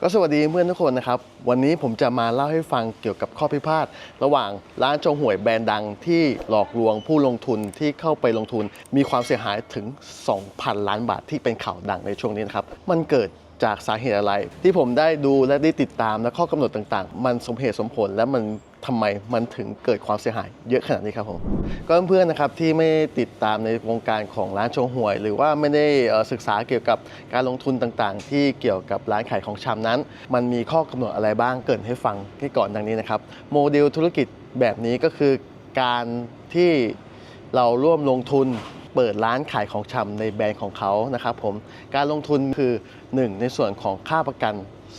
ก็สวัสดีเพื่อนทุกคนนะครับ วันนี้ผมจะมาเล่าให้ฟังเกี่ยวกับข้อพิพาทระหว่างร้านโจงหวยแบรนด์ดังที่หลอกลวงผู้ลงทุนที่เข้าไปลงทุน มีความเสียหายถึง 2,000 ล้านบาทที่เป็นข่าวดังในช่วงนี้นะครับ มันเกิดจากสาเหตุอะไร ที่ผมได้ดูและได้ติดตามและข้อกำหนดต่างๆ มันสมเหตุสมผลและมัน ทำไมมันถึงเกิดความเสียหายเยอะขนาดนี้ครับผมก็เพื่อนๆนะครับที่ไม่ติดตามในวงการของร้านโชว์หวย หรือว่าไม่ได้ศึกษาเกี่ยวกับการลงทุนต่างๆ ที่เกี่ยวกับร้านขายของชำนั้น มันมีข้อกำหนดอะไรบ้างเกินให้ฟังให้ก่อนดังนี้นะครับโมเดลธุรกิจแบบนี้ก็คือการที่เราร่วมลงทุนเปิดร้านขายของชำในแบรนด์ของเขานะครับผมการลงทุนคือ 1 ในส่วนของค่าประกัน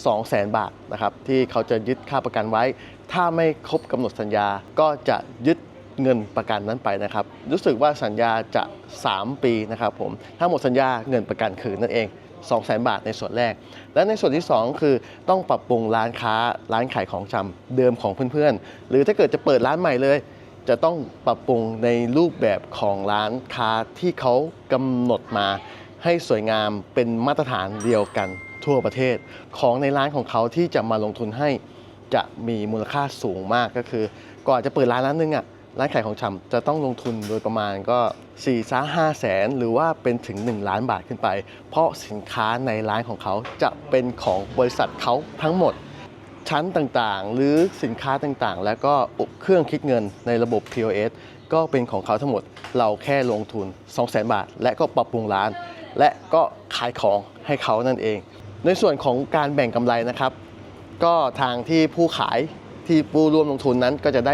200,000 บาทนะครับที่เขาจะยึดค่าประกันไว้ ถ้าไม่ครบกำหนดสัญญาก็จะยึดเงินประกันนั้นไปนะครับ รู้สึกว่าสัญญาจะ 3 ปีนะครับผม ถ้าหมดสัญญาเงินประกันคืนนั่นเอง200,000บาทในส่วนแรก และในส่วนที่ 2 คือต้องปรับปรุงร้านค้าร้านขายของชำเดิมของเพื่อนๆ หรือถ้าเกิดจะเปิดร้านใหม่เลย จะต้องปรับปรุงในรูปแบบของร้านค้าที่เขากำหนดมา ให้สวยงามเป็นมาตรฐานเดียวกันทั่วประเทศ ของในร้านของเขาที่จะมาลงทุนให้ จะมีมูลค่าสูงมากก็คือ ก่อนจะเปิดร้านร้านหนึงอะร้านขายของชำจะต้องลงทุนโดยประมาณก็4ี่ซ่าห้าแสนหรือว่าเป็นถึง 1 ล้านบาทขึ้นไป เพราะสินค้าในร้านของเขาจะเป็นของบริษัทเขาทั้งหมด ชั้นต่างๆ หรือสินค้าต่างๆ แล้วก็เครื่องคิดเงินในระบบ POS ก็เป็นของเขาทั้งหมด เราแค่ลงทุน 200,000 บาท และก็ปรับปรุงร้าน และก็ขายของให้เขานั่นเอง ในส่วนของการแบ่งกำไรนะครับ ก็ทางที่ผู้ขายที่ผู้ร่วมลงทุนนั้นก็จะได้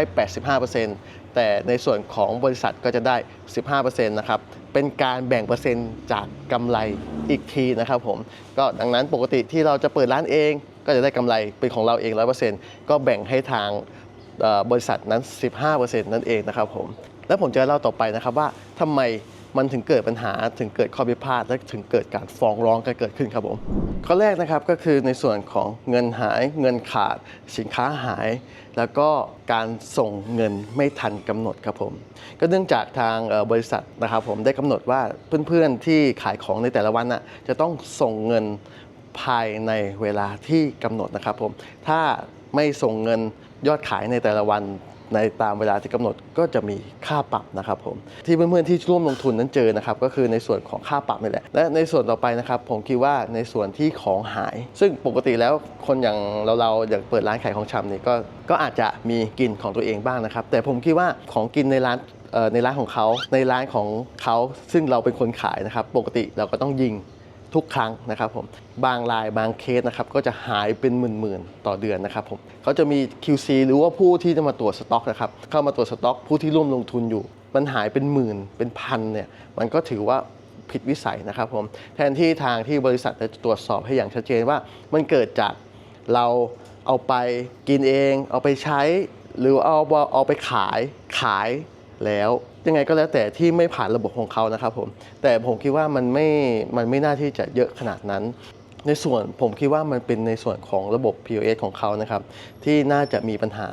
85%แต่ในส่วนของบริษัทก็จะได้ 15%นะครับ เป็นการแบ่งเปอร์เซ็นต์จากกำไรอีกทีนะครับผม ก็ดังนั้นปกติที่เราจะเปิดร้านเอง ก็จะได้กำไรเป็นของเราเอง 100%ก็แบ่งให้ทางบริษัทนั้น 15%นั่นเองนะครับผม แล้วผมจะเล่าต่อไปนะครับว่าทำไม มันถึงเกิดปัญหาถึงเกิดข้อพิพาทและถึงเกิดการฟ้องร้องกันเกิดขึ้นครับผมข้อแรกนะครับก็คือในส่วนของเงินหายเงินขาด สินค้าหาย แล้วก็การส่งเงินไม่ทันกำหนดครับผมก็เนื่องจากทางบริษัทนะครับผมได้กำหนดว่าเพื่อนๆที่ขายของในแต่ละวันน่ะจะต้องส่งเงินภายในเวลาที่กำหนดนะครับผมถ้าไม่ส่งเงินยอดขายในแต่ละวัน ในตามเวลาที่กำหนดก็จะมีค่าปรับนะครับผมที่เพื่อนๆที่ร่วมลงทุนนั้นเจอนะครับก็คือในส่วนของค่าปรับนี่แหละและในส่วนต่อไปนะครับผมคิดว่าในส่วนที่ของหาย ซึ่งปกติแล้วคนอย่างเราเราๆอยากเปิดร้านขายของชำนี่ก็ก็อาจจะมีกินของตัวเองบ้างนะครับ แต่ผมคิดว่าของกินในร้านในร้านของเขาในร้านของเขาซึ่งเราเป็นคนขายนะครับ ปกติเราก็ต้องยิง ทุกครั้งนะครับผมบางรายบางเคสนะครับก็จะหายเป็นหมื่นๆต่อเดือนนะครับผมเขาจะมี QC หรือว่าผู้ที่จะมาตรวจสต็อกนะครับเข้ามาตรวจสต็อกผู้ที่ร่วมลงทุนอยู่ มันหายเป็นหมื่นเป็นพันเนี่ยมันก็ถือว่าผิดวิสัยนะครับผมแทนที่ทางที่บริษัทจะตรวจสอบให้อย่างชัดเจนว่า มันเกิดจากเราเอาไปกินเอง เอาไปใช้ หรือเอาเอาไปขายขาย แล้วยังไงก็แล้วแต่ที่ไม่ผ่านระบบของเขานะครับผมแต่ผมคิดว่ามันไม่มันไม่น่าที่จะเยอะขนาดนั้น ในส่วนผมคิดว่ามันเป็นในส่วนของระบบ POS ของเขานะครับ ที่น่าจะมีปัญหา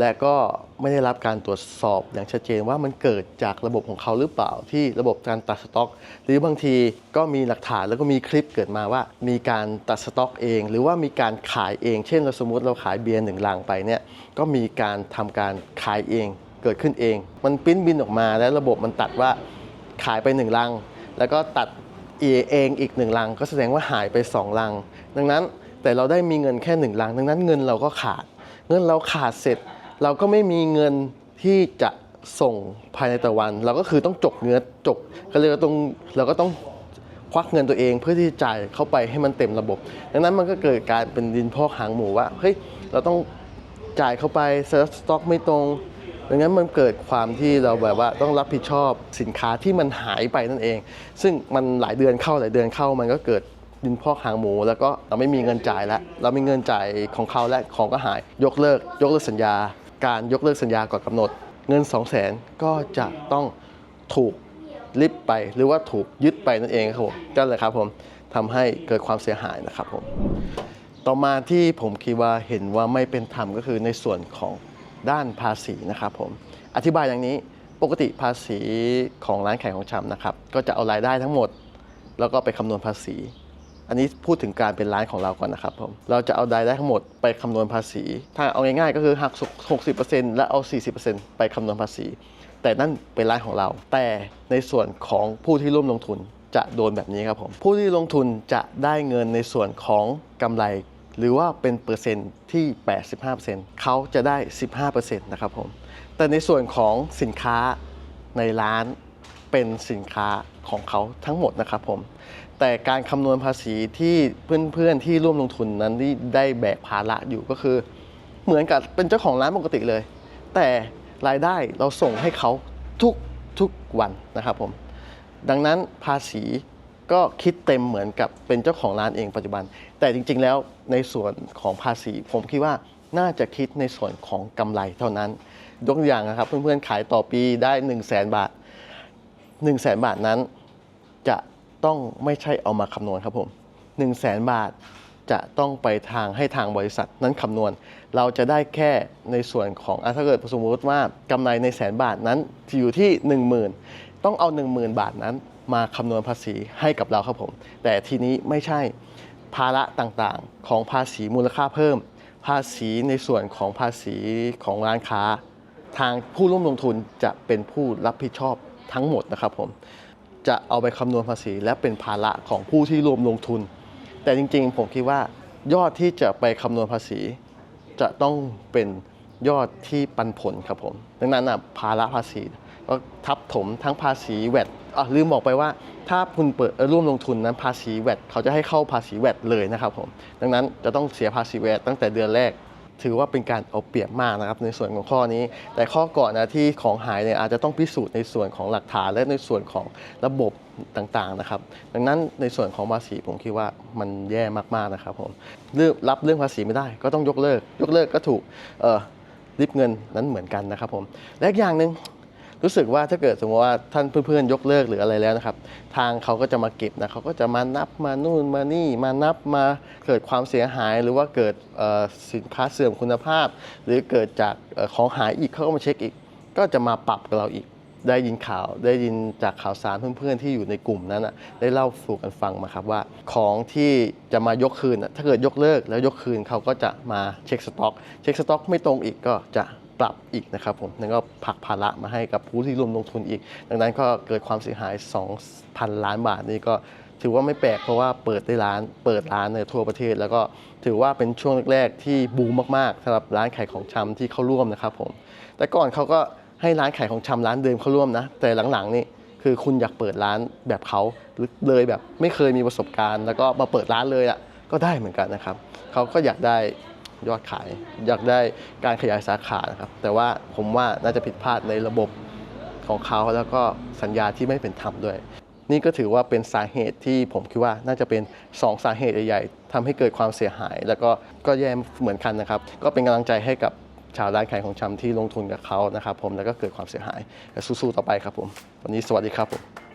และก็ไม่ได้รับการตรวจสอบอย่างชัดเจนว่ามันเกิดจากระบบของเขาหรือเปล่าที่ระบบการตัดสต็อก หรือบางทีก็มีหลักฐานแล้วก็มีคลิปเกิดมาว่า มีการตัดสต็อกเอง หรือว่ามีการขายเอง เช่นเราสมมติเราขายเบียร์หนึ่งลังไปเนี่ยก็มีการทำการขายเอง เกิดขึ้นเอง มันปิ้นบินออกมาแล้วระบบมันตัดว่าขายไปหนึ่งลัง แล้วก็ตัดเอเองอีกหนึ่งลัง ก็แสดงว่าหายไปสองลัง ดังนั้นแต่เราได้มีเงินแค่หนึ่งลัง ดังนั้นเงินเราก็ขาด เงินเราขาดเสร็จ เราก็ไม่มีเงินที่จะส่งภายในแต่วัน เราก็คือต้องจกเนื้อจกก็เลยต้องเราก็ต้องควักเงินตัวเองเพื่อที่จะจ่ายเข้าไปให้มันเต็มระบบ ดังนั้นมันก็เกิดการเป็นดินพอกหางหมูว่าเฮ้ยเราต้องจ่ายเข้าไปเซิร์ฟสต็อกไม่ตรง ดังนั้นมันเกิดความที่เราแบบว่าต้องรับผิดชอบสินค้าที่มันหายไปนั่นเอง ซึ่งมันหลายเดือนเข้าหลายเดือนเข้ามันก็เกิดดินพอกหางหมู แล้วก็เราไม่มีเงินจ่ายแล้ว เราไม่มีเงินจ่ายของเขาและของก็หายยกเลิก ยกเลิกสัญญา การยกเลิกสัญญาก่อนกำหนด เงิน 2 0 0 0 0 0ก็จะต้องถูกลิบไปหรือว่าถูกยึดไปนั่นเองครับผมก็เลยครับผมทำให้เกิดความเสียหายนะครับผมต่อมาที่ผมคิดว่าเห็นว่าไม่เป็นธรรมก็คือในส่วนของ ด้านภาษีนะครับผมอธิบายอย่างนี้ปกติภาษีของร้านขายของชำนะครับ ก็จะเอารายได้ทั้งหมด แล้วก็ไปคำนวณภาษี อันนี้พูดถึงการเป็นร้านของเราก่อนนะครับผมเราจะเอารายได้ทั้งหมดไปคำนวณภาษี ถ้าเอาง่ายๆ ก็คือหัก 60%และเอา 40%ไปคำนวณภาษี แต่นั่นเป็นร้านของเรา แต่ในส่วนของผู้ที่ร่วมลงทุนจะโดนแบบนี้ครับผมผู้ที่ลงทุนจะได้เงินในส่วนของกำไร หรือว่าเป็นเปอร์เซ็นต์ที่ 85%เขาจะได้ 15%นะครับผม แต่ในส่วนของสินค้าในร้านเป็นสินค้าของเขาทั้งหมดนะครับผม แต่การคำนวณภาษีที่เพื่อนๆที่ร่วมลงทุนนั้นที่ได้แบกภาระอยู่ก็คือ เหมือนกับเป็นเจ้าของร้านปกติเลย แต่รายได้เราส่งให้เขาทุกทุกวันนะครับผม ดังนั้นภาษี ก็คิดเต็มเหมือนกับเป็นเจ้าของร้านเองปัจจุบัน แต่จริง ๆ แล้วในส่วนของภาษี ผมคิดว่าน่าจะคิดในส่วนของกำไรเท่านั้นยกตัวอย่างนะครับ เพื่อนๆขายต่อปีได้ 1 0 0 0 0แบาท 1 0 0 0 0แบาทนั้น จะต้องไม่ใช่เอามาคำนวณครับผม1 0 0 0 0แบาทจะต้องไปทางให้ทางบริษัทนั้นคำนวณ เราจะได้แค่ในส่วนของอะถ้าเกิดสมมติว่ากำไรในแสนบาทนั้นอยู่ที่ 10,000 ต้องเอา 10,000 บาทนั้น มาคำนวณภาษีให้กับเราครับผม แต่ทีนี้ไม่ใช่ภาระต่างๆ ของภาษีมูลค่าเพิ่ม ภาษีในส่วนของภาษีของร้านค้า ทางผู้ร่วมลงทุนจะเป็นผู้รับผิดชอบทั้งหมดนะครับผมจะเอาไปคำนวณภาษีและเป็นภาระของผู้ที่รวมลงทุน แต่จริงๆ ผมคิดว่ายอดที่จะไปคำนวณภาษี จะต้องเป็นยอดที่ปันผลครับผม ดังนั้นนะภาระภาษี ทับถมทั้งภาษีแวดอะลืมบอกไปว่า ถ้าคุณเปิดร่วมลงทุนนั้นภาษีแวดเขาจะให้เข้าภาษีแวดเลยนะครับผม ดังนั้นจะต้องเสียภาษีแวดตั้งแต่เดือนแรก ถือว่าเป็นการเอาเปรียบมากนะครับในส่วนของข้อนี้ แต่ข้อก่อนนะที่ของหายเนี่ยอาจจะต้องพิสูจน์ในส่วนของหลักฐานและในส่วนของระบบต่างๆนะครับ ดังนั้นในส่วนของภาษีผมคิดว่ามันแย่มากๆนะครับผมเรื่องรับเรื่องภาษีไม่ได้ก็ต้องยกเลิก ยกเลิกก็ถูกเออริบเงินนั้นเหมือนกันนะครับผม และอย่างหนึ่ง รู้สึกว่าถ้าเกิดสมมติว่าท่านเพื่อนๆยกเลิกหรืออะไรแล้วนะครับ ทางเขาก็จะมาเก็บนะเขาก็จะมานับมานู่นมานี่มานับมาเกิดความเสียหาย หรือว่าเกิดสินค้าเสื่อมคุณภาพ หรือเกิดจากอของหายอีกเขาก็มาเช็คอีก ก็จะมาปรับกับเราอีกได้ยินข่าวได้ยินจากข่าวสารเพื่อนๆที่อยู่ในกลุ่มนั้นนะได้เล่าสู่กันฟังมาครับว่า ของที่จะมายกคืนถ้าเกิดยกเลิกแล้วยกคืนเขาก็จะมาเช็คสต็อก เช็คสต็อกไม่ตรงอีกก็จะ ปรับอีกนะครับผมนั่นก็ผลักภาระมาให้กับผู้ที่ร่วมลงทุนอีก ดังนั้นก็เกิดความเสียหาย 2,000 ล้านบาทนี่ก็ถือว่าไม่แปลกเพราะว่าเปิดได้ร้านเปิดร้านในทั่วประเทศ แล้วก็ถือว่าเป็นช่วงแรกๆที่บูมมากๆสำหรับร้านขายของชำที่เข้าร่วมนะครับผมแต่ก่อนเขาก็ให้ร้านขายของชำร้านเดิมเข้าร่วมนะ แต่หลังๆนี่คือคุณอยากเปิดร้านแบบเขาเลยแบบไม่เคยมีประสบการณ์ แล้วก็มาเปิดร้านเลยอะก็ได้เหมือนกันนะครับเขาก็อยากได้ ยอดขาย อยากได้การขยายสาขานะครับ แต่ว่าผมว่าน่าจะผิดพลาดในระบบของเขาแล้วก็สัญญาที่ไม่เป็นธรรมด้วย นี่ก็ถือว่าเป็นสาเหตุที่ผมคิดว่าน่าจะเป็น 2 สาเหตุใหญ่ๆทำให้เกิดความเสียหาย แล้วก็ก็แย่เหมือนกันนะครับ ก็เป็นกำลังใจให้กับชาวร้านขายของชำที่ลงทุนกับเขานะครับผมแล้วก็เกิดความเสียหายสู้ๆต่อไปครับผม วันนี้สวัสดีครับผม